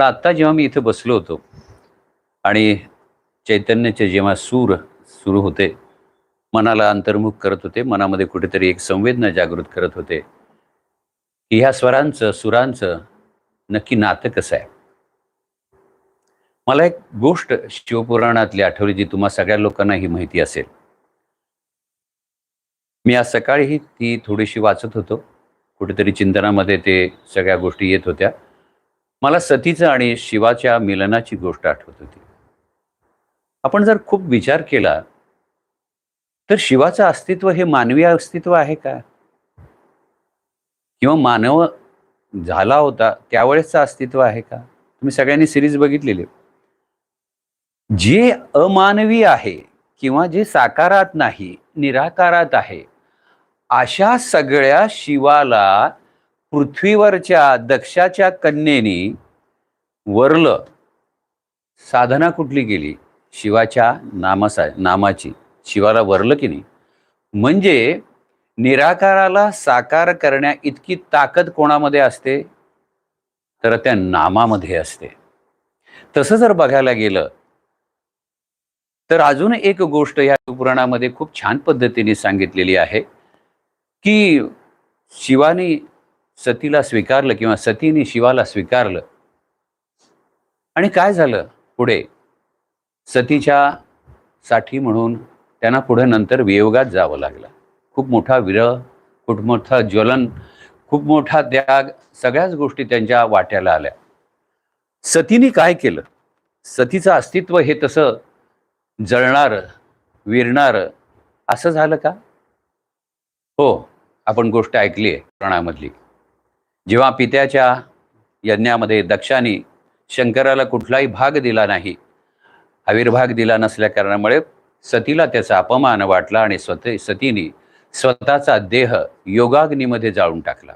पण आत्ता जेव्हा मी इथं बसलो होतो आणि चैतन्याचे जेव्हा सूर सुरू होते मनाला अंतर्मुख करत होते मनामध्ये कुठेतरी एक संवेदना जागृत करत होते की ह्या स्वरांचं सुरांचं नक्की नातं कसं आहे? मला एक गोष्ट शिवपुराणातली आठवली जी तुम्हा सगळ्या लोकांना ही माहिती असेल. मी आज सकाळीही ती थोडीशी वाचत होतो. कुठेतरी चिंतनामध्ये ते सगळ्या गोष्टी येत होत्या. मला सतीचं आणि शिवाच्या मिलनाची गोष्ट आठवत होती. आपण जर खूप विचार केला तर शिवाचं अस्तित्व हे मानवी अस्तित्व आहे का? किंवा मानव झाला होता त्यावेळेसचं अस्तित्व आहे का? तुम्ही सगळ्यांनी सिरीज बघितलेली. जे अमानवी आहे किंवा जे साकारात नाही निराकारात आहे अशा सगळ्या शिवाला पृथ्वीवरच्या दक्षाच्या कन्येनी वरलं साधना कुठली केली? शिवाच्या नामासा नामाची. शिवाला वरलं की नाही? म्हणजे निराकाराला साकार करण्या इतकी ताकद कोणामध्ये असते? तर त्या नामामध्ये असते. तसं जर बघायला गेलं तर अजून एक गोष्ट या पुराणामध्ये खूप छान पद्धतीने सांगितलेली आहे की शिवाने सतीला स्वीकारलं किंवा सतीने शिवाला स्वीकारलं. आणि काय झालं पुढे? सतीच्या साठी म्हणून त्यांना पुढे नंतर वियोगात जावं लागलं. खूप मोठा विरह खूप मोठा ज्वलन खूप मोठा त्याग सगळ्याच गोष्टी त्यांच्या वाट्याला आल्या. सतीने काय केलं? सतीचं अस्तित्व हे तसं जळणार विरणार असं झालं का? हो आपण गोष्ट ऐकली आहे प्राणामधली. जेव्हा पित्याच्या यज्ञामध्ये दक्षाने शंकराला कुठलाही भाग दिला नाही आविर्भाग दिला नसल्या कारणामुळे सतीला त्याचा अपमान वाटला आणि स्वत सतीने स्वतःचा देह योगाग्नीमध्ये जाळून टाकला.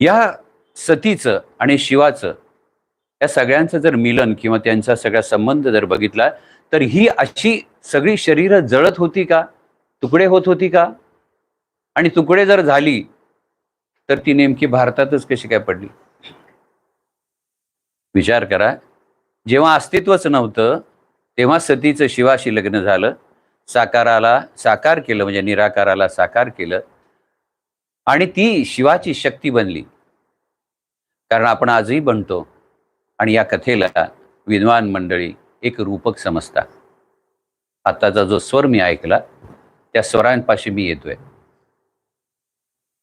या सतीचं आणि शिवाचं या सगळ्यांचं जर मिलन किंवा त्यांचा सगळा संबंध जर बघितला तर ही अशी सगळी शरीरं जळत होती का? तुकडे होत होती का? आणि तुकडे जर झाली तर ती नेमकी भारतातच कशी काय पडली? विचार करा. जेव्हा अस्तित्वच नव्हतं तेव्हा सतीचं शिवाशी लग्न झालं. साकाराला साकार केलं म्हणजे निराकाराला साकार केलं. आणि ती शिवाची शक्ती बनली. कारण आपण आजही बनतो आणि या कथेला विद्वान मंडळी एक रूपक समजता आताचा जो स्वर मी ऐकला त्या स्वरांपाशी मी येतोय.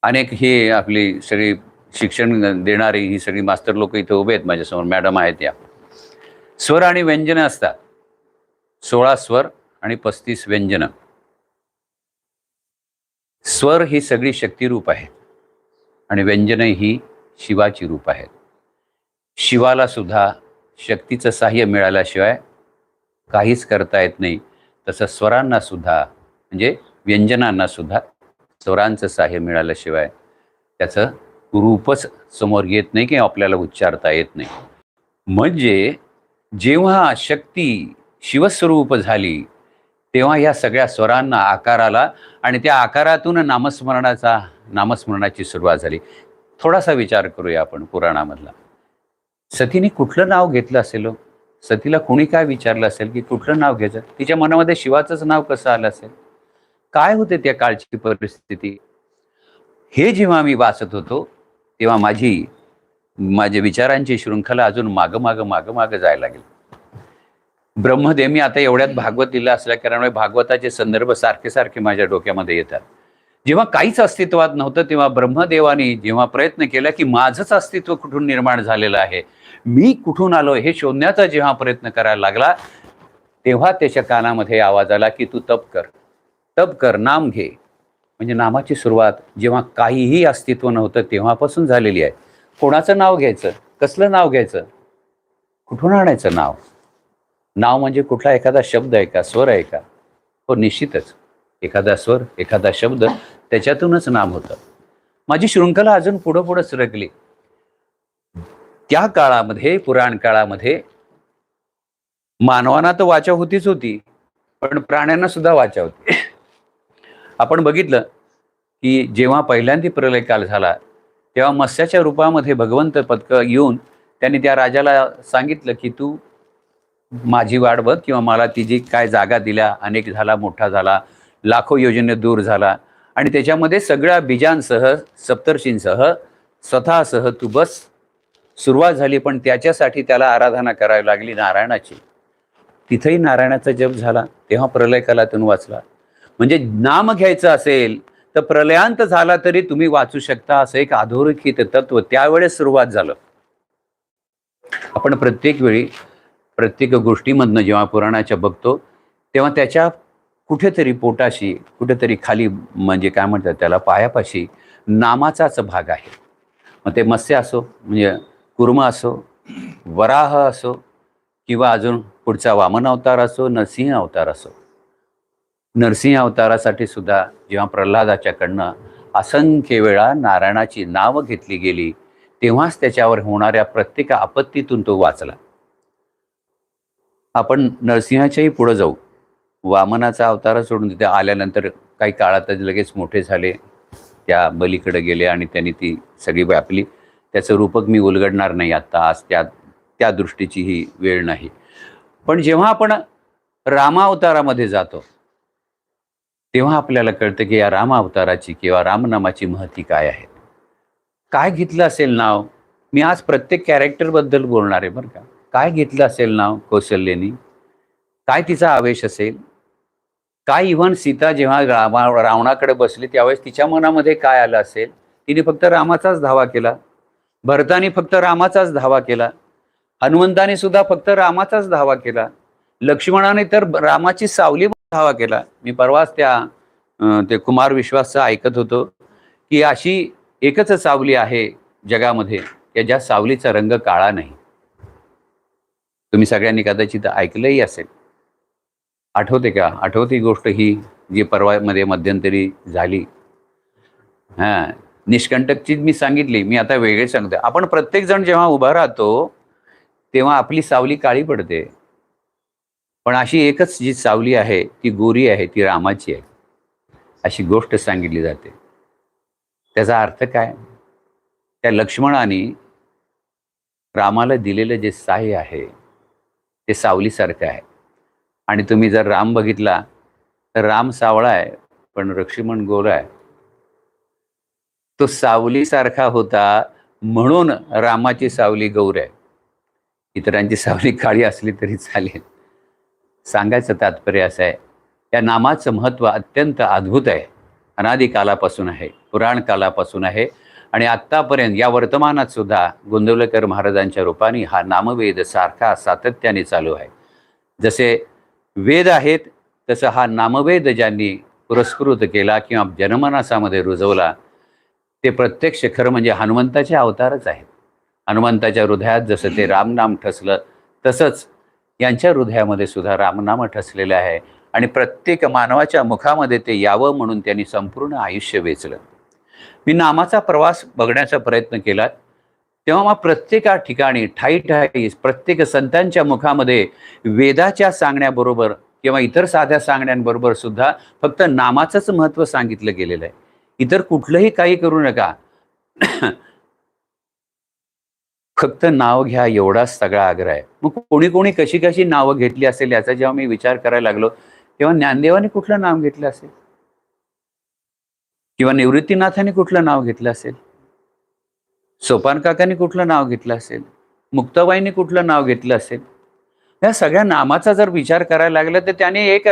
अनेक हे आपली सगळी शिक्षण देणारी ही सगळी मास्तर लोक इथे उभे आहेत माझ्यासमोर. मॅडम आहेत या. स्वर आणि व्यंजनं असतात. सोळा स्वर आणि पस्तीस व्यंजनं. स्वर ही सगळी शक्तिरूप आहेत आणि व्यंजनं ही शिवाची रूप आहेत. शिवाला सुद्धा शक्तीचं साह्य मिळाल्याशिवाय काहीच करता येत नाही. तसं स्वरांना सुद्धा म्हणजे व्यंजनांना सुद्धा स्वरांचं साह्य मिळाल्याशिवाय त्याचं रूपच समोर येत नाही किंवा आपल्याला उच्चारता येत नाही. म्हणजे जेव्हा शक्ती शिवस्वरूप झाली तेव्हा ह्या सगळ्या स्वरांना आकार आला आणि त्या आकारातून नामस्मरणाचा नामस्मरणाची सुरुवात झाली. थोडासा विचार करूया आपण पुराणामधला. सतीने कुठलं नाव घेतलं असेल हो? सतीला कोणी काय विचारलं असेल की कुठलं नाव घ्यायचं? तिच्या मनामध्ये शिवाचंच नाव कसं आलं असेल? काय होते त्या काळची परिस्थिती? हे जेव्हा मी वाचत होतो तेव्हा माझी माझ्या विचारांची शृंखला अजून मागं मागं मागं मागं जायला लागली. ब्रह्मदेव मी आता एवढ्यात भागवत दिलं असल्या कारणामुळे भागवताचे संदर्भ सारखे सारखे माझ्या डोक्यामध्ये येतात. जेव्हा काहीच अस्तित्वात नव्हतं तेव्हा ब्रह्मदेवाने जेव्हा प्रयत्न केला की माझंच अस्तित्व कुठून निर्माण झालेलं आहे मी कुठून आलो हे शोधण्याचा जेव्हा प्रयत्न करायला लागला तेव्हा त्याच्या कानामध्ये आवाज आला की तू तप कर. तप कर नाम घे. म्हणजे नामाची सुरुवात जेव्हा काहीही अस्तित्व नव्हतं तेव्हापासून झालेली आहे. कोणाचं नाव घ्यायचं? कसलं नाव घ्यायचं? कुठून आणायचं नाव? नाव म्हणजे कुठला एखादा शब्द आहे का? स्वर आहे का? हो निश्चितच. एखादा स्वर एखादा शब्द त्याच्यातूनच नाम होतं. माझी शृंखला अजून पुढं पुढं सरकली. त्या काळामध्ये पुराण काळामध्ये मानवांना तर वाचा होतीच होती पण प्राण्यांना सुद्धा वाचा होती. आपण बघितलं की जेव्हा पहिल्यांदा प्रलय काल झाला तेव्हा मत्स्याच्या रूपामध्ये भगवंत पदक येऊन त्यांनी त्या राजाला सांगितलं की तू माझी वाट बघ किंवा मला ती जी काय जागा दिल्या अनेक झाला मोठा झाला लाखो योजने दूर झाला. आणि त्याच्यामध्ये सगळ्या बीजांसह सप्तर्षींसह स्वतःसह तू बस सुरुवात झाली पण त्याच्यासाठी त्याला आराधना करावी लागली नारायणाची. तिथेही नारायणाचा जप झाला तेव्हा प्रलयकालातून वाचला. म्हणजे नाम घ्यायचं असेल तर प्रलयांत झाला तरी तुम्ही वाचू शकता असं एक अधोरेखित तत्व त्यावेळेस सुरुवात झालं. आपण प्रत्येक वेळी प्रत्येक गोष्टीमधनं जेव्हा पुराणाच्या बघतो तेव्हा त्याच्या कुठेतरी पोटाशी कुठेतरी खाली म्हणजे काय म्हणतात त्याला पायापाशी नामाचाच भाग आहे. मग ते मत्स्य असो म्हणजे कुर्म असो वराह असो किंवा अजून पुढचा वामन अवतार असो नरसिंह अवतार असो. नरसिंह अवतारासाठी सुद्धा जेव्हा प्रल्हादाच्याकडनं असंख्य वेळा नारायणाची नावं घेतली गेली तेव्हाच त्याच्यावर होणाऱ्या प्रत्येक आपत्तीतून तो वाचला. आपण नरसिंहाच्याही पुढं जाऊ. वामनाचा अवतार सोडून तिथे आल्यानंतर काही काळातच लगेच मोठे झाले. त्या बलीकडे गेले आणि त्यांनी ती सगळी व्यापली. त्याचं रूपक मी उलगडणार नाही आत्ता आज त्या त्या दृष्टीची ही वेळ नाही. पण जेव्हा आपण रामावतारामध्ये जातो तेव्हा आपल्याला कळतं की या राम अवताराची किंवा रामनामाची महती काय आहे. काय घेतलं असेल नाव? मी आज प्रत्येक कॅरेक्टरबद्दल बोलणार आहे बरं का. काय घेतलं असेल नाव कौशल्यनी? काय तिचा आवेश असेल? काय इव्हन सीता जेव्हा रामा रावणाकडे बसली त्यावेळेस तिच्या मनामध्ये काय आलं असेल? तिने फक्त रामाचाच धावा केला. भरताने फक्त रामाचाच धावा केला. हनुमंताने सुद्धा फक्त रामाचाच धावा केला. लक्ष्मणाने तर रामाची सावली धावा केला. मी परवाच त्या ते कुमार विश्वासचं ऐकत होतो की अशी एकच सावली आहे जगामध्ये की ज्या सावलीचा रंग काळा नाही. तुम्ही सगळ्यांनी कदाचित ऐकलंही असेल. आठवते का? आठवती गोष्ट ही जी परवामध्ये मध्यंतरी झाली. हां निष्कंटकची मी सांगितली. मी आता वेगळे सांगतो आपण प्रत्येक जण जेव्हा उभा राहतो तेव्हा आपली सावली काळी पडते. पण अशी एकच जी सावली आहे ती गोरी आहे ती रामाची आहे. अशी गोष्ट सांगितली जाते. त्याचा अर्थ काय? त्या लक्ष्मणाने रामाला दिलेलं जे साह्य आहे ते सावलीसारखं आहे. आणि तुम्ही जर राम बघितला तर राम सावळा आहे पण लक्ष्मण गोरा आहे. तो सावलीसारखा होता म्हणून रामाची सावली गौर आहे. इतरांची सावली काळी असली तरी चालेल. सांगायचं तात्पर्य असं आहे. या नामाचं महत्त्व अत्यंत अद्भुत आहे. अनादिकालापासून आहे पुराण कालापासून आहे. आणि आत्तापर्यंत या वर्तमानात सुद्धा गोंदवलेकर महाराजांच्या रूपाने हा नामवेद सारखा सातत्याने चालू आहे. जसे वेद आहेत तसं हा नामवेद ज्यांनी पुरस्कृत केला किंवा जनमानसामध्ये रुजवला ते प्रत्यक्ष खरं म्हणजे हनुमंताचे अवतारच आहेत. हनुमंताच्या हृदयात जसं ते रामनाम ठसलं तसंच यांच्या हृदयामध्ये सुद्धा रामनाम ठसलेलं आहे. आणि प्रत्येक मानवाच्या मुखामध्ये ते यावं म्हणून त्यांनी संपूर्ण आयुष्य वेचलं. मी नामाचा प्रवास बघण्याचा प्रयत्न केला तेव्हा मग प्रत्येका ठिकाणी ठाई ठाई प्रत्येक संतांच्या मुखामध्ये वेदाच्या सांगण्याबरोबर किंवा इतर साध्या सांगण्यांबरोबर सुद्धा फक्त नामाचंच महत्त्व सांगितलं गेलेलं आहे. इतर कुठलंही काही करू नका. फक्त नाव घ्या एवढाच सगळा आग्रह आहे. मग कोणी कोणी कशी कशी नावं घेतली असेल याचा जेव्हा मी विचार करायला लागलो तेव्हा ज्ञानदेवाने कुठलं नाव घेतलं असेल? किंवा निवृत्तीनाथाने कुठलं नाव घेतलं असेल? सोपान काकाने कुठलं नाव घेतलं असेल? मुक्ताबाईने कुठलं नाव घेतलं असेल? या सगळ्या नामाचा जर विचार करायला लागला तर त्याने एक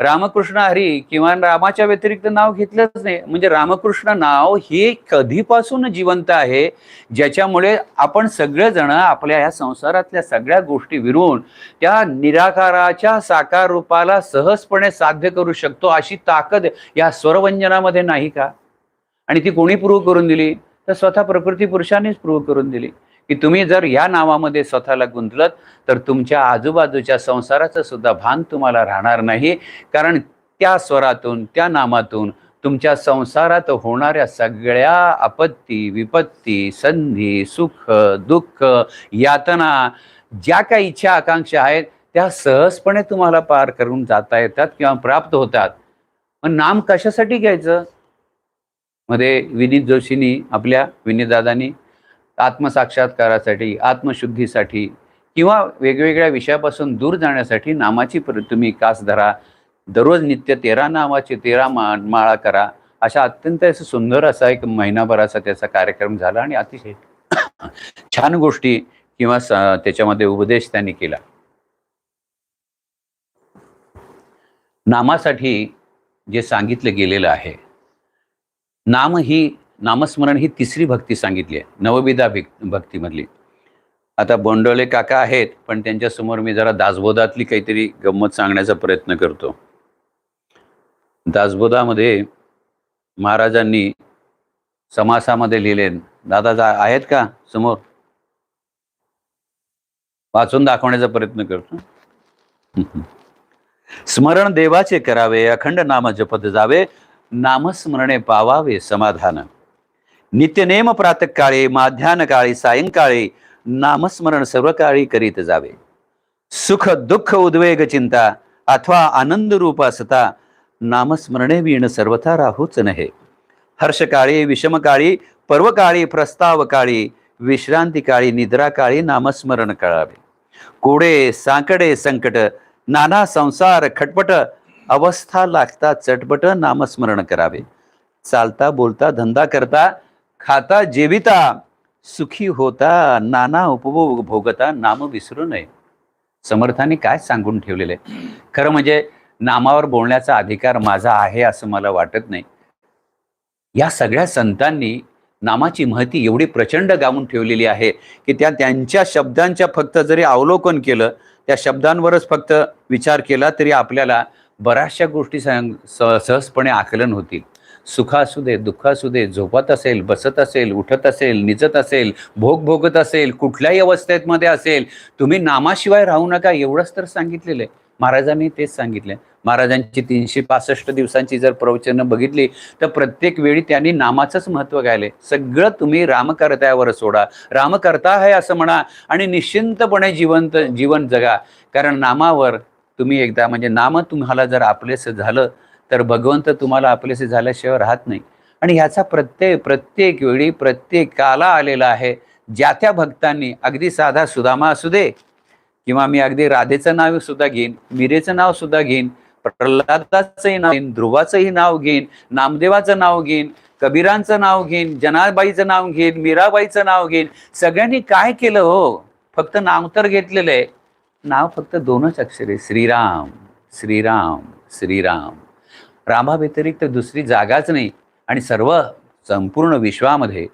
रामकृष्ण हरी किंवा रामाच्या व्यतिरिक्त नाव घेतलंच नाही. म्हणजे रामकृष्ण नाव हे कधीपासून जिवंत आहे ज्याच्यामुळे आपण सगळेजण आपल्या या संसारातल्या सगळ्या गोष्टी विरून त्या निराकाराच्या साकार रूपाला सहजपणे साध्य करू शकतो अशी ताकद या स्वरवंजनामध्ये नाही का? आणि ती कोणी प्रूव्ह करून दिली? तर स्वतः प्रकृती पुरुषानेच प्रूव्ह करून दिली. की तुम्ही जर या नावामध्ये स्वतःला गुंतलत तर तुमच्या आजूबाजूच्या संसाराचं सुद्धा भान तुम्हाला राहणार नाही. कारण त्या स्वरातून त्या नामातून तुमच्या संसारात होणाऱ्या सगळ्या आपत्ती विपत्ती संधी सुख दुःख यातना ज्या काही इच्छा आकांक्षा आहेत त्या सहजपणे तुम्हाला पार करून जाता येतात किंवा प्राप्त होतात. मग नाम कशासाठी घ्यायचं? मध्ये विनीत जोशींनी आपल्या विनीतदादांनी आत्मसाक्षात्कारासाठी आत्मशुद्धीसाठी किंवा वेगवेगळ्या विषयापासून दूर जाण्यासाठी नामाची प्र- तुम्ही कास धरा दररोज नित्य तेरा नामाचे तेरा मा माळा करा अशा अत्यंत असं सुंदर असा एक महिनाभराचा त्याचा कार्यक्रम झाला आणि अतिशय छान गोष्टी किंवा त्याच्यामध्ये उपदेश त्यांनी केला. नामासाठी जे सांगितलं गेलेलं आहे नाम ही नामस्मरण ही तिसरी भक्ती सांगितली आहे. नवविधा भिक- भक्तीमधली. आता बोंडोले काका आहेत पण त्यांच्यासमोर मी जरा दासबोधातली काहीतरी गंमत सांगण्याचा प्रयत्न करतो. दासबोधामध्ये महाराजांनी समासामध्ये लिहिले दादा जा आहेत का समोर? वाचून दाखवण्याचा प्रयत्न करतो. स्मरण देवाचे करावे अखंड नाम जपत जावे नामस्मरणे पावावे समाधान. नित्यनेम प्रातकाळी माध्यान काळी सायंकाळी नामस्मरण सर्व काळी करीत जावे. सुख दुःख उद्वेग चिंता अथवा आनंद रूप असता नामस्मरणे वीण सर्वथा राहूच नहे. हर्षकाळी विषमकाळी पर्वकाळी प्रस्तावकाळी विश्रांतिकाळी निद्राकाळी नामस्मरण करावे. कोडे सांकडे संकट नाना संसार खटपट अवस्था लागता चटपट नामस्मरण करावे. चालता बोलता धंदा करता खाता जेविता सुखी होता नाना उपभोग भोगता नाम विसरू नये. समर्थाने काय सांगून ठेवलेलं? आहे खरं म्हणजे नामावर बोलण्याचा अधिकार माझा आहे असं मला वाटत नाही. या सगळ्या संतांनी नामाची महती एवढी प्रचंड गाऊन ठेवलेली आहे की त्या त्यांच्या शब्दांच्या फक्त जरी अवलोकन केलं त्या शब्दांवरच फक्त विचार केला तरी आपल्याला बऱ्याचशा गोष्टी सं- सहजपणे आकलन होतील. सुख असू दे दुःख असू दे झोपत असेल बसत असेल उठत असेल निजत असेल भोग भोगत असेल कुठल्याही अवस्थेत मध्ये असेल तुम्ही नामाशिवाय राहू नका एवढंच तर सांगितलेलं आहे. महाराजांनी तेच सांगितलंय. महाराजांची तीनशे पासष्ट दिवसांची जर प्रवचनं बघितली तर प्रत्येक वेळी त्यांनी नामाचंच महत्त्व गायले सगळं तुम्ही रामकर्त्यावर सोडा. रामकर्ता आहे असं म्हणा आणि निश्चिंतपणे जिवंत जीवन जगा. कारण नामावर तुम्ही एकदा म्हणजे नाम तुम्हाला जर आपलेसं झालं तर भगवंत तुम्हाला आपलेसे झाल्याशिवाय राहत नाही. आणि ह्याचा प्रत्येक प्रत्येक वेळी प्रत्येकाला आलेला आहे. ज्या त्या भक्तांनी अगदी साधा सुदामा असू दे किंवा मी अगदी राधेचं नाव सुद्धा घेईन मीरेचं नाव सुद्धा घेईन प्रल्हादाचंही नाव घेईन ध्रुवाचंही नाव घेईन नामदेवाचं नाव घेईन कबीरांचं नाव घेईन जनाबाईचं नाव घेईन मीराबाईचं नाव घेईन सगळ्यांनी काय केलं हो? फक्त नाव तर घेतलेलं आहे. नाव फक्त दोनच अक्षरे श्रीराम श्रीराम श्रीराम. रामाव्यतिरिक्त दुसरी जागाच नाही. आणि सर्व संपूर्ण विश्वामध्ये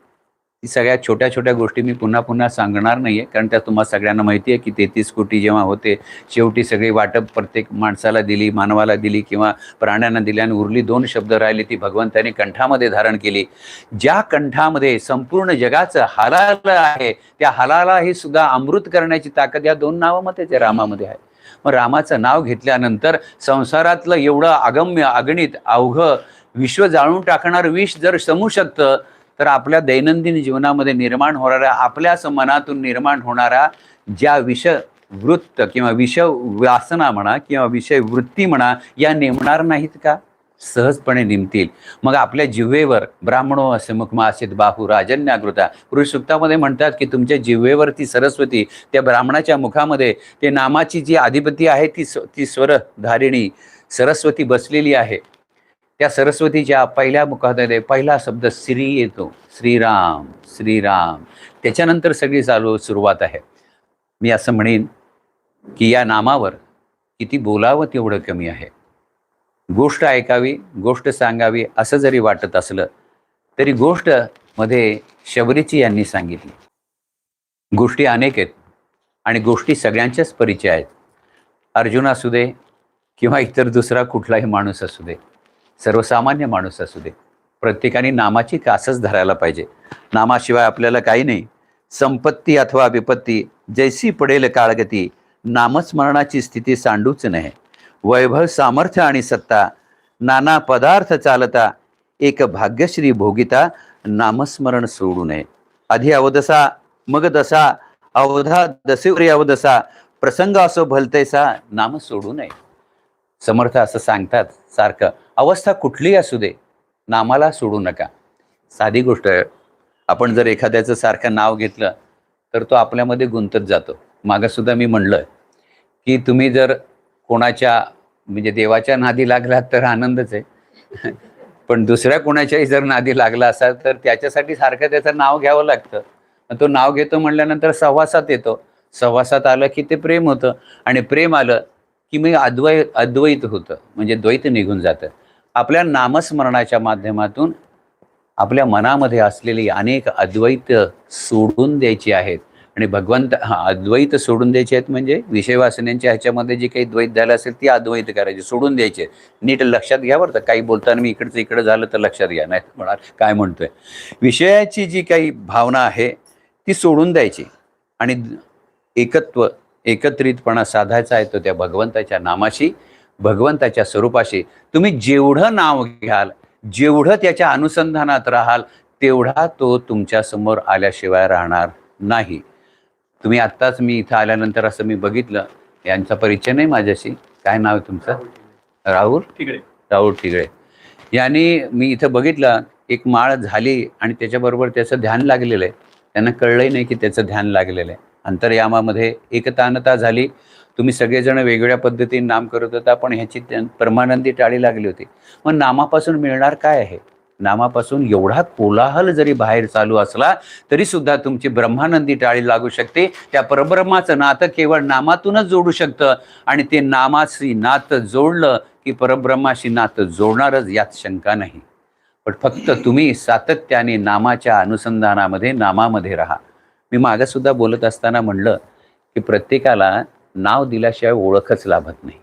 ती सगळ्या छोट्या छोट्या गोष्टी मी पुन्हा पुन्हा सांगणार नाहीये. कारण त्या तुम्हाला सगळ्यांना माहिती आहे की तेहतीस कोटी जेव्हा होते शेवटी सगळी वाटप प्रत्येक माणसाला दिली मानवाला दिली किंवा प्राण्यांना दिली आणि उरली दोन शब्द राहिली ती भगवंताने कंठामध्ये धारण केली. ज्या कंठामध्ये संपूर्ण जगाचं हालाल आहे त्या हालालाही सुद्धा अमृत करण्याची ताकद या दोन नावामध्येच त्या रामामध्ये आहे. मग रामाचं नाव घेतल्यानंतर संसारातलं एवढं अगम्य अगणित अवघं विश्व जाळून टाकणार विष जर समू शकतं तर आपल्या दैनंदिन जीवनामध्ये निर्माण होणाऱ्या आपल्याच मनातून निर्माण होणारा ज्या विष वृत्त किंवा विष वासना म्हणा किंवा विषय वृत्ती म्हणा या नेमणार नाहीत का? सहजपणे निमतील. मग आपल्या जिव्हेवर ब्राह्मणो असे मुख आसित बाहू राजन्याकृता पुरुष म्हणतात की तुमच्या जिव्हेवरती सरस्वती त्या ब्राह्मणाच्या मुखामध्ये ते नामाची जी अधिपती आहे ती स्व- ती स्वर धारिणी सरस्वती बसलेली आहे. त्या सरस्वतीच्या पहिल्या मुखामध्ये पहिला शब्द श्री येतो. श्रीराम श्रीराम. त्याच्यानंतर सगळी चालू सुरुवात आहे. मी असं म्हणेन की या नामावर किती बोलावं तेवढं कमी आहे. गोष्ट ऐकावी गोष्ट सांगावी असं जरी वाटत असलं तरी गोष्टमध्ये शबरीची यांनी सांगितली. गोष्टी अनेक आहेत आणि गोष्टी सगळ्यांच्याच परिचय आहेत. अर्जुन असू दे किंवा इतर दुसरा कुठलाही माणूस असू दे सर्वसामान्य माणूस असू दे प्रत्येकाने नामाची कासच धरायला पाहिजे. नामाशिवाय आपल्याला काही नाही. संपत्ती अथवा विपत्ती जैसी पडेल काळगती नामस्मरणाची स्थिती सांडूच नाही वैभव सामर्थ्य आणि सत्ता नाना पदार्थ चालता एक भाग्यश्री भोगिता नामस्मरण सोडू नये. आधी अवदसा मग दसा अवधा दसेवरी अवदसा प्रसंग असो भलतेसा नाम सोडू नये. समर्थ असं सांगतात सारखं अवस्था कुठलीही असू दे नामाला सोडू नका. साधी गोष्ट आहे आपण जर एखाद्याचं सारखं नाव घेतलं तर तो आपल्यामध्ये गुंतत जातो. मागं सुद्धा मी म्हणलं की तुम्ही जर कोणाच्या म्हणजे देवाच्या नादी लागलात तर आनंदच आहे. पण दुसऱ्या कोणाच्याही जर नादी लागला असाल तर त्याच्यासाठी सारखं त्याचं नाव घ्यावं लागतं. तो नाव घेतो म्हणल्यानंतर सहवासात येतो. सहवासात आलं की ते प्रेम होतं. आणि प्रेम आलं की मी अद्वै अद्वैत होतं. म्हणजे द्वैत निघून जातं. आपल्या नामस्मरणाच्या माध्यमातून आपल्या मनामध्ये असलेली अनेक अद्वैत सोडून द्यायची आहेत. आणि भगवंत हा अद्वैत सोडून द्यायचे आहेत म्हणजे विषय ह्याच्यामध्ये जी काही द्वैत झालं असेल ती अद्वैत करायची सोडून द्यायचे नीट लक्षात घ्या बरं काही बोलताना मी इकडचं इकडं झालं तर लक्षात घ्या नाही म्हणाल काय म्हणतोय. विषयाची जी काही भावना आहे ती सोडून द्यायची. आणि एकत्व एकत्रितपणा साधायचा आहे तो त्या भगवंताच्या नामाशी भगवंताच्या स्वरूपाशी. तुम्ही जेवढं नाव घ्याल जेवढं त्याच्या अनुसंधानात राहाल तेवढा तो तुमच्यासमोर आल्याशिवाय राहणार नाही. तुम्ही आत्ताच मी इथं आल्यानंतर असं मी बघितलं यांचा परिचय नाही माझ्याशी. काय नाव आहे तुमचं? राहुल तिकडे राहुल? ठिगळे यांनी मी इथं बघितलं एक माळ झाली आणि त्याच्याबरोबर त्याचं ध्यान लागलेलं आहे. त्यांना कळलंही नाही की त्याचं ध्यान लागलेलं आहे. अंतर्यामामध्ये एकतानता झाली. तुम्ही सगळेजण वेगवेगळ्या पद्धतीने नाम करत होता पण ह्याची परमानंदी टाळी लागली होती. मग नामापासून मिळणार काय आहे? नामापासून एवढा कोलाहल जरी बाहेर चालू असला तरी सुद्धा तुमची ब्रह्मानंदी टाळी लागू शकते. त्या परब्रह्माचं नातं केवळ नामातूनच जोडू शकतं. आणि ते नामाशी नातं जोडलं की परब्रह्माशी नातं जोडणारच यात शंका नाही. पण फक्त तुम्ही सातत्याने नामाच्या अनुसंधानामध्ये नामामध्ये राहा. मी मागंसुद्धा बोलत असताना म्हणलं की प्रत्येकाला नाव दिल्याशिवाय ओळखच लाभत नाही.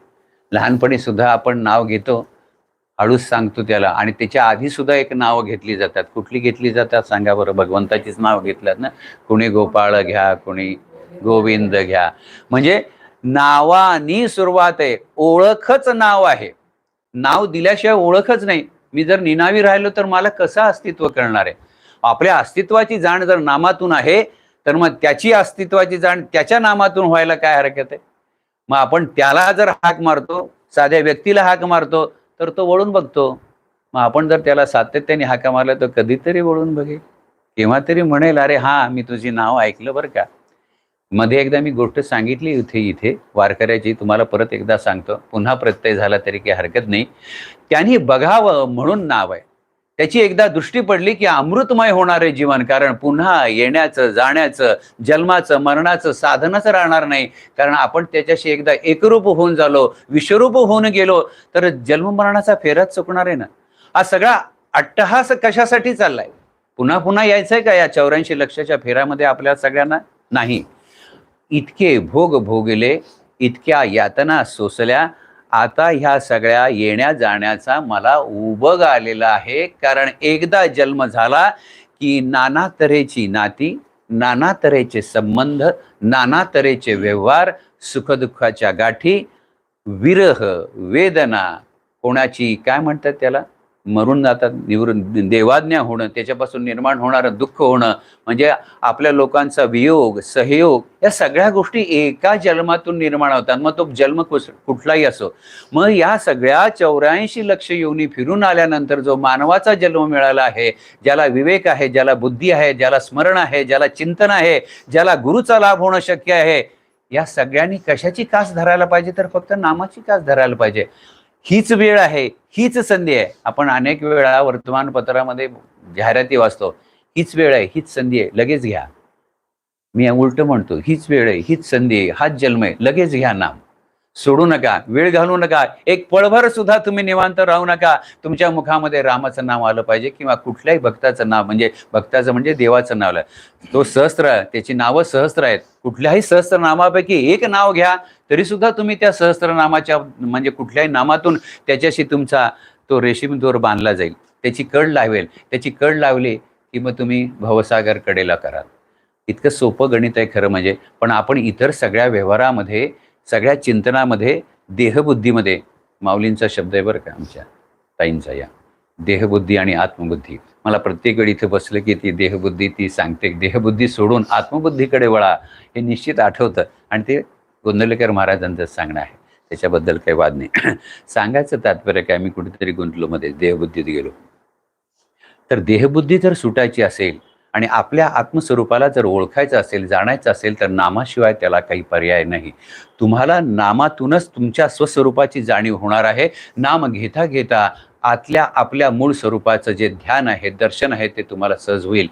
लहानपणी सुद्धा आपण नाव घेतो. हळूच सांगतो त्याला. आणि त्याच्या आधी सुद्धा एक नावं घेतली जातात. कुठली घेतली जातात सांगा बरं. भगवंताचीच नाव घेतल्यात ना? कुणी गोपाळ घ्या कुणी गोविंद घ्या. म्हणजे नावानी सुरुवात आहे. ओळखच नाव आहे. नाव दिल्याशिवाय ओळखच नाही. मी जर निनावी राहिलो तर मला कसं अस्तित्व करणार आहे? आपल्या अस्तित्वाची जाण जर नामातून आहे तर मग त्याची अस्तित्वाची जाण त्याच्या नामातून व्हायला काय हरकत आहे? मग आपण त्याला जर हाक मारतो साध्या व्यक्तीला हाक मारतो तर तो वळून बघतो. मग आपण जर त्याला सातत्याने हाका मारला तर कधीतरी वळून बघेल. केव्हा तरी म्हणेल अरे हा मी तुझी नाव ऐकलं बरं का. मध्ये एकदा मी गोष्ट सांगितली इथे इथे. वारकऱ्याची तुम्हाला परत एकदा सांगतो. पुन्हा प्रत्यय झाला तरी काही हरकत नाही. त्यांनी बघावं म्हणून नाव आहे. त्याची एकदा दृष्टी पडली की अमृतमय होणारे जीवन कारण पुन्हा येण्याचं जाण्याचं जन्माचं मरणाचं साधनच राहणार नाही. कारण आपण त्याच्याशी एकदा एकरूप होऊन झालो विश्वरूप होऊन गेलो तर जन्म मरणाचा फेराच चुकणार आहे ना? हा सगळा अट्टहास कशासाठी चाललाय? पुन्हा पुन्हा यायचंय का या चौऱ्याऐंशी लक्षाच्या फेऱ्यामध्ये आपल्या सगळ्यांना? नाही. इतके भोग भोगले इतक्या यातना सोसल्या आता ह्या सगळ्या येण्या जाण्याचा मला उबग आलेला आहे. कारण एकदा जन्म झाला की नाना तऱ्हेची नाती नाना तऱ्हेचे संबंध नाना तऱ्हेचे व्यवहार सुखदुःखाच्या गाठी विरह वेदना कोणाची काय म्हणतात त्याला? मरून जातात निवृ देवाज्ञा होणं त्याच्यापासून निर्माण होणारं दुःख होणं म्हणजे आपल्या लोकांचा वियोग सहयोग या सगळ्या गोष्टी एका जन्मातून निर्माण होतात. मग तो जन्म कुस- कुठलाही असो. मग या सगळ्या चौऱ्याऐंशी लक्ष योनी फिरून आल्यानंतर जो मानवाचा जन्म मिळाला आहे ज्याला विवेक आहे ज्याला बुद्धी आहे ज्याला स्मरण आहे ज्याला चिंतन आहे ज्याला गुरुचा लाभ होणं शक्य आहे या सगळ्यांनी कशाची कास धरायला पाहिजे? तर फक्त नामाची कास धरायला पाहिजे. हीच वेळ आहे हीच संधी आहे. आपण अनेक वेळा वर्तमानपत्रामध्ये जाहिराती वाचतो हीच वेळ आहे हीच संधी आहे लगेच घ्या. मी उलट म्हणतो हीच वेळ आहे हीच संधी आहे हाच जन्म आहे लगेच घ्या नाम. सोडू नका वेळ घालू नका. एक पळभर सुद्धा तुम्ही निवांत राहू नका. तुमच्या मुखामध्ये रामाचं नाव आलं पाहिजे किंवा कुठल्याही भक्ताचं नाव म्हणजे भक्ताचं म्हणजे देवाचं नाव आलं. तो सहस्त्र त्याची नावं सहस्त्र आहेत. कुठल्याही सहस्त्र नामापैकी एक नाव घ्या तरी सुद्धा तुम्ही त्या सहस्त्र नामाच्या म्हणजे कुठल्याही नामातून त्याच्याशी तुमचा तो रेशीम दोर बांधला जाईल. त्याची कड लावेल. त्याची कड लावली की मग तुम्ही भवसागर कडेला कराल इतकं सोपं गणित आहे खरं म्हणजे पण आपण इतर सगळ्या व्यवहारामध्ये सगळ्या चिंतनामध्ये देहबुद्धीमध्ये माऊलींचा शब्द आहे बरं का आमच्या ताईंचा या. देहबुद्धी आणि आत्मबुद्धी. मला प्रत्येक वेळी इथं बसलं की ती देहबुद्धी ती सांगते देहबुद्धी सोडून आत्मबुद्धीकडे वळा हे निश्चित आठवतं. आणि ते गोंदवलेकर महाराजांचं सांगणं आहे. त्याच्याबद्दल काही वाद नाही. सांगायचं तात्पर्य काय? मी कुठेतरी गुंतलो मध्ये देहबुद्धीत गेलो. तर देहबुद्धी जर सुटायची असेल आणि आपल्या आत्मस्वरूपाला जर ओळखायचं असेल जाणायचं असेल तर नामाशिवाय त्याला काही पर्याय नाही. तुम्हाला नामातूनच तुमच्या स्वस्वरूपाची जाणीव होणार आहे. नाम घेता घेता आतल्या आपल्या मूळ स्वरूपाचं जे ध्यान आहे दर्शन आहे ते तुम्हाला सहज होईल.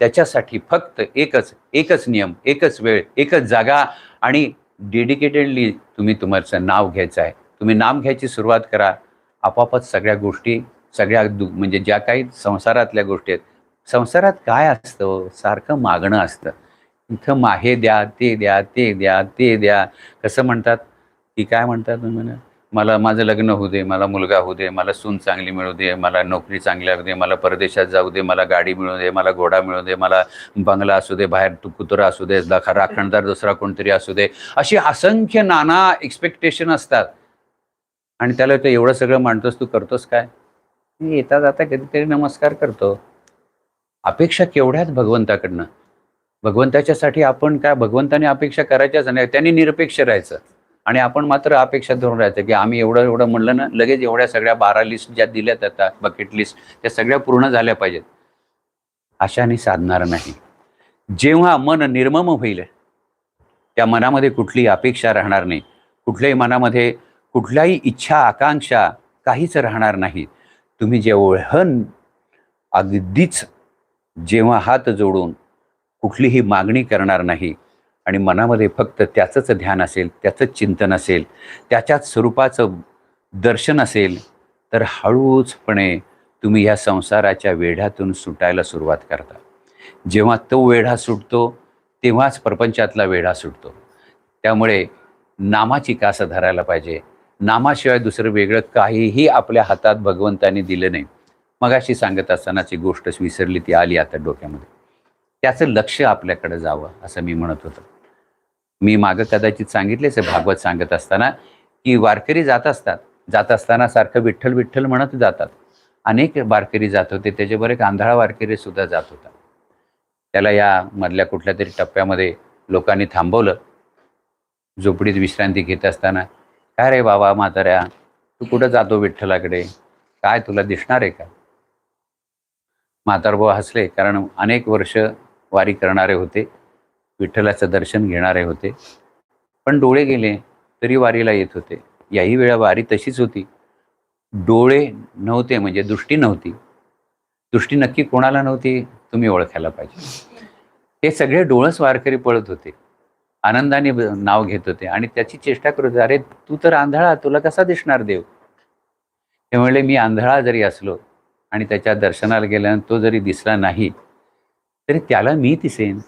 त्याच्यासाठी फक्त एकच एकच नियम एकच वेळ एकच जागा आणि डेडिकेटेडली तुम्ही तुमचं नाव घ्यायचं आहे. तुम्ही नाम घ्यायची सुरुवात करा. आपापच सगळ्या गोष्टी सगळ्या दु म्हणजे ज्या काही संसारातल्या गोष्टी आहेत संसारात काय असतं? सारखं मागणं असतं. इथं माहे द्या ते द्या ते द्या ते द्या. कसं म्हणतात? की काय म्हणतात म्हणा मला माझं लग्न होऊ दे मला मुलगा होऊ दे मला सून चांगली मिळू दे मला नोकरी चांगली लागू दे मला परदेशात जाऊ दे मला गाडी मिळू दे मला घोडा मिळू दे मला बंगला असू दे बाहेर कुत्रा असू दे दखा राखणदार दुसरा कोणतरी असू दे अशी असंख्य नाना एक्सपेक्टेशन असतात. आणि त्याला ते एवढं सगळं मांडतोस तू करतोस काय? मी येता जाता कधीतरी नमस्कार करतो. अपेक्षा केवढ्यात भगवंताकडनं? भगवंताच्यासाठी आपण काय भगवंताने अपेक्षा करायच्याच नाही? त्यांनी निरपेक्ष राहायचं. आणि आपण मात्र अपेक्षा धरून राहायचं की आम्ही एवढं एवढं म्हणलं ना लगेच एवढ्या सगळ्या बारा लिस्ट ज्या दिल्यात आता बकेट लिस्ट त्या सगळ्या पूर्ण झाल्या पाहिजेत. अशाने साधणार नाही. जेव्हा मन निर्मम होईल त्या मनामध्ये कुठली अपेक्षा राहणार नाही. कुठल्याही मनामध्ये कुठल्याही इच्छा आकांक्षा काहीच राहणार नाही. तुम्ही जेवढं अगदीच जेव्हा हात जोडून कुठलीही मागणी करणार नाही आणि मनामध्ये फक्त त्याचंच ध्यान असेल त्याचंच चिंतन असेल त्याच्याच स्वरूपाचं दर्शन असेल तर हळूचपणे तुम्ही ह्या संसाराच्या वेढ्यातून सुटायला सुरुवात करता. जेव्हा तो वेढा सुटतो तेव्हाच प्रपंचातला वेढा सुटतो. त्यामुळे नामाची कास धरायला पाहिजे. नामाशिवाय दुसरं वेगळं काहीही आपल्या हातात भगवंताने दिलं नाही. मगाशी सांगत असतानाची गोष्टच विसरली ती आली आता डोक्यामध्ये. त्याचं लक्ष आपल्याकडे जावं असं मी म्हणत होतो. मी मागं कदाचित सांगितलेच आहे भागवत सांगत असताना की वारकरी जात असतात. जात असताना सारखं विठ्ठल विठ्ठल म्हणत जातात. अनेक वारकरी जात होते त्याच्यावर एक आंधळा वारकरी सुद्धा जात होता. त्याला या मधल्या कुठल्या तरी टप्प्यामध्ये लोकांनी थांबवलं. झोपडीत विश्रांती घेत असताना काय रे बाबा म्हाताऱ्या तू कुठं जातो विठ्ठलाकडे? काय तुला दिसणार आहे का? म्हातारभाऊ हसले कारण अनेक वर्ष वारी करणारे होते विठ्ठलाचं दर्शन घेणारे होते. पण डोळे गेले तरी वारीला येत होते. याही वेळा वारी तशीच होती. डोळे नव्हते म्हणजे दृष्टी नव्हती. दृष्टी नक्की कोणाला नव्हती तुम्ही ओळखायला पाहिजे. हे सगळे डोळस वारकरी पळत होते. आनंदाने नाव घेत होते. आणि त्याची चेष्टा करत होते. अरे तू तर आंधळा तुला कसा दिसणार देव? ते म्हणले मी आंधळा जरी असलो आणि त्याच्या दर्शनाला गेल्यानंतर तो जरी दिसला नाही तरी त्याला मी दिसेन.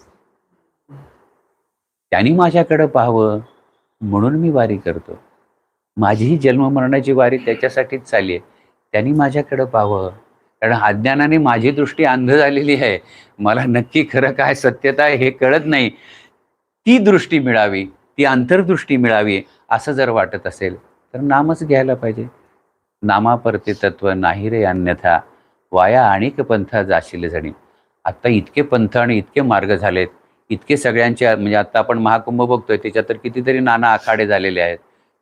त्यांनी माझ्याकडं पाहावं म्हणून मी वारी करतो. माझीही जन्ममरणाची वारी त्याच्यासाठीच चालली आहे. त्यांनी माझ्याकडं पाहावं. कारण अज्ञानाने माझी दृष्टी अंध झालेली आहे. मला नक्की खरं काय सत्यता आहे हे कळत नाही. ती दृष्टी मिळावी ती अंतर्दृष्टी मिळावी असं जर वाटत असेल तर नामच घ्यायला पाहिजे. नामापरते तत्व नाही रे अन्यथा. वाया अनेक पंथ जाशील जणी. आत्ता इतके पंथ आणि इतके मार्ग झालेत इतके सगळ्यांचे म्हणजे आता आपण महाकुंभ बघतोय त्याच्यात तर कितीतरी नाना आखाडे झालेले आहेत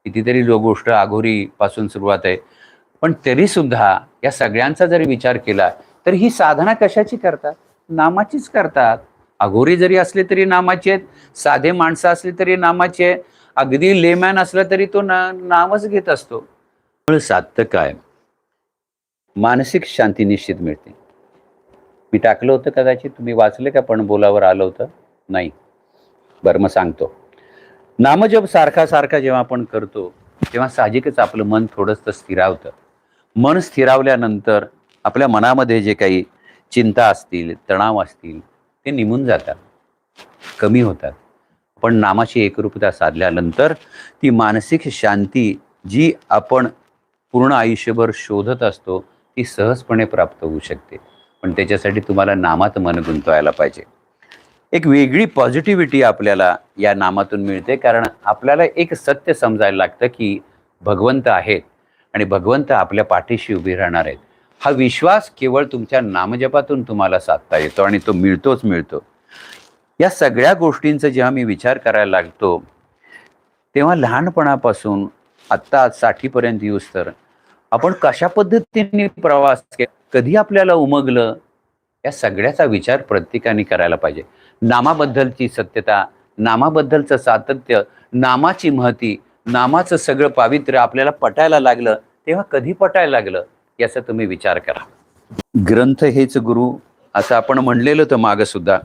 कितीतरी जो गोष्ट आघोरीपासून सुरुवात आहे. पण तरी सुद्धा या सगळ्यांचा जरी विचार केला तर ही साधना कशाची करतात? नामाचीच करतात. अघोरी जरी असले तरी नामाचे आहेत साधे माणसं असली तरी नामाचे आहे अगदी लेमॅन असला तरी तो ना नामच घेत असतो. साधतं काय? मानसिक शांती निश्चित मिळते. मी टाकलं होतं कदाचित तुम्ही वाचले का? पण बोलावर आलं होतं. नाही. बरं मग सांगतो. नामजप सारखा सारखा जेव्हा आपण करतो तेव्हा साहजिकच आपलं मन थोडंसं स्थिरावतं. मन स्थिरावल्यानंतर आपल्या मनामध्ये जे काही चिंता असतील तणाव असतील ते निघून जातात. कमी होतात. पण नामाची एकरूपता साधल्यानंतर ती मानसिक शांती जी आपण पूर्ण आयुष्यभर शोधत असतो ती सहजपणे प्राप्त होऊ शकते. पण त्याच्यासाठी तुम्हाला नामात मन गुंतवायला पाहिजे. एक वेगळी पॉझिटिव्हिटी आपल्याला या नामातून मिळते. कारण आपल्याला एक सत्य समजायला लागतं की भगवंत आहेत आणि भगवंत आपल्या पाठीशी उभी राहणार आहेत. हा विश्वास केवळ तुमच्या नामजपातून तुम्हाला साधता येतो आणि तो मिळतोच मिळतो. या सगळ्या गोष्टींचा जेव्हा मी विचार करायला लागतो तेव्हा लहानपणापासून आत्ता साठीपर्यंत येऊस तर आपण कशा पद्धतीने प्रवास केला कधी आपल्याला उमगलं? या सगळ्याचा विचार प्रत्येकाने करायला पाहिजे. नामाबद्दलची सत्यता नामाबद्दलचं सातत्य नामाची महती नामाचं सगळं पावित्र्य आपल्याला पटायला लागलं तेव्हा कधी पटायला लागलं याचा तुम्ही विचार करा. ग्रंथ हेच गुरु असं आपण म्हणलेलं तर मागं सुद्धा.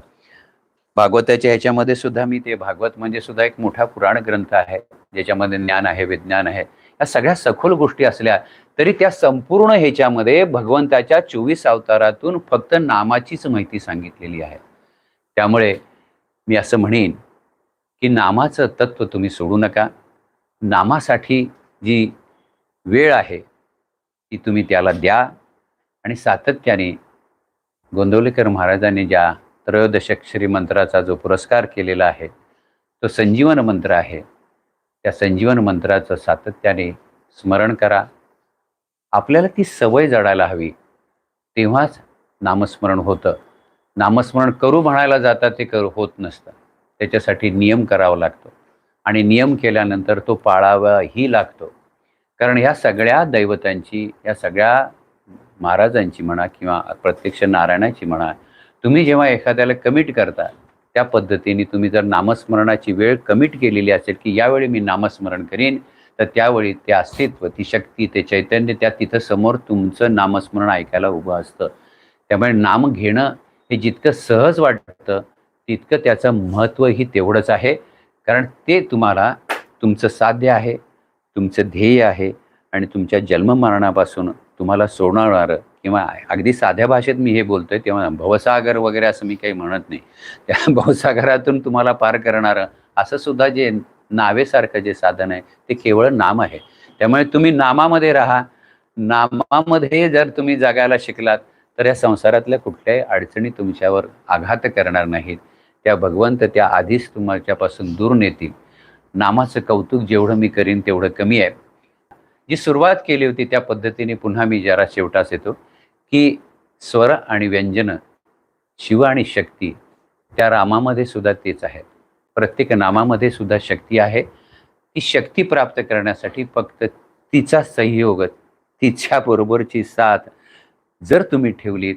भागवताच्या ह्याच्यामध्ये सुद्धा मी ते भागवत म्हणजे सुद्धा एक मोठा पुराण ग्रंथ आहे ज्याच्यामध्ये ज्ञान आहे विज्ञान आहे. या सगळ्या सखोल गोष्टी असल्या तरी त्या संपूर्ण ह्याच्यामध्ये भगवंताच्या चोवीस अवतारातून फक्त नामाचीच माहिती सांगितलेली आहे. त्यामुळे मी असं म्हणेन की नामाचं तत्व तुम्ही सोडू नका. नामासाठी जी वेळ आहे ती तुम्ही त्याला द्या आणि सातत्याने गोंदवलेकर महाराजांनी ज्या त्रयोदशक्षरी मंत्राचा जो पुरस्कार केलेला आहे तो संजीवन मंत्र आहे. त्या संजीवन मंत्राचं सातत्याने स्मरण करा. आपल्याला ती सवय जडायला हवी. तेव्हाच नामस्मरण होतं. नामस्मरण करू म्हणायला जाता ते करू होत नसतं. त्याच्यासाठी नियम करावा लागतो. आणि नियम केल्यानंतर तो पाळावाही लागतो. कारण ह्या सगळ्या दैवतांची या सगळ्या महाराजांची म्हणा किंवा प्रत्यक्ष नारायणाची म्हणा तुम्ही जेव्हा एखाद्याला कमिट करता त्या पद्धतीने तुम्ही जर नामस्मरणाची वेळ कमिट केलेली असेल की यावेळी मी नामस्मरण करीन तर त्यावेळी ते अस्तित्व ती शक्ती ते चैतन्य त्या तिथं समोर तुमचं नामस्मरण ऐकायला उभं असतं. त्यामुळे नाम घेणं हे जितकं सहज वाटतं तितकं त्याचं महत्त्वही तेवढंच आहे. कारण ते तुम्हाला तुमचं साध्य आहे तुमचं ध्येय आहे आणि तुमच्या जन्ममरणापासून तुम्हाला सोडणारं किंवा अगदी साध्या भाषेत मी हे बोलतो आहे तेव्हा भवसागर वगैरे असं मी काही म्हणत नाही. त्या भवसागरातून तुम्हाला पार करणारं असं सुद्धा जे नावेसारखं जे साधन आहे ते केवळ नाम आहे. त्यामुळे तुम्ही नामामध्ये राहा. नामामध्ये जर तुम्ही जगायला शिकलात तर या संसारातल्या कुठल्याही अडचणी तुमच्यावर आघात करणार नाहीत. त्या भगवंत त्या आधीच तुमच्यापासून दूर नेतील. नामाचं कौतुक जेवढं मी करीन तेवढं कमी आहे. जी सुरुवात केली होती त्या पद्धतीने पुन्हा मी जरा शेवटास येतो की स्वर आणि व्यंजन शिव आणि शक्ती त्या रामामध्ये सुद्धा तेच आहेत. प्रत्येक नामामध्ये सुद्धा शक्ती आहे. ती शक्ती प्राप्त करण्यासाठी फक्त तिचा संयोग तिच्याबरोबरची साथ जर तुम्ही ठेवलीत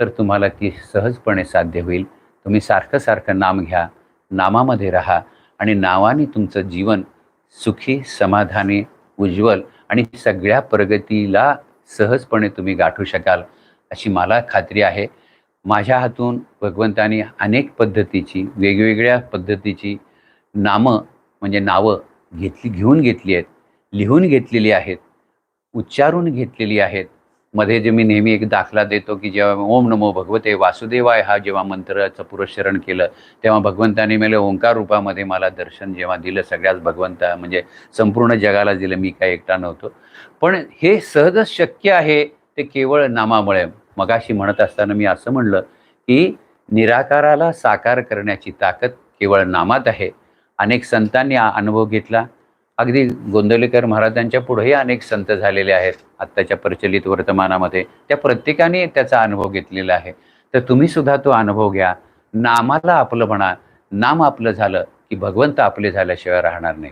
तर तुम्हाला ती सहजपणे साध्य होईल. तुम्ही सारखं सारखं नाम घ्या नामामध्ये राहा आणि नावाने तुमचं जीवन सुखी समाधानी उज्ज्वल आणि सगळ्या प्रगतीला सहजपणे तुम्ही गाठू शकाल अशी मला खात्री आहे. माझ्या हातून भगवंतानी अनेक पद्धतीची वेगवेगळ्या पद्धतीची नामं म्हणजे नावं घेतली घेऊन घेतली आहेत लिहून घेतलेली आहेत उच्चारून घेतलेली आहेत. मध्ये जे मी नेहमी एक दाखला देतो की जेव्हा ओम नमो भगवते वासुदेवाय हा जेव्हा मंत्राचं पुरस्चरण केलं तेव्हा भगवंताने मला ओंकार रूपामध्ये मला दर्शन जेव्हा दिलं सगळ्याच भगवंता म्हणजे संपूर्ण जगाला दिलं मी काय एकटा नव्हतो. पण हे सहजच शक्य आहे ते केवळ नामामुळे. मगाशी म्हणत असताना मी असं म्हणलं की निराकाराला साकार करण्याची ताकद केवळ नामात आहे. अनेक संतांनी अनुभव घेतला. अगदी गोंदवलेकर महाराजांच्या पुढेही अनेक संत झालेले आहेत. आत्ताच्या प्रचलित वर्तमानामध्ये त्या प्रत्येकाने त्याचा अनुभव घेतलेला आहे. तर तुम्ही सुद्धा तो अनुभव घ्या. नामाला आपलं म्हणा. नाम आपलं झालं की भगवंत आपले झाल्याशिवाय राहणार नाही.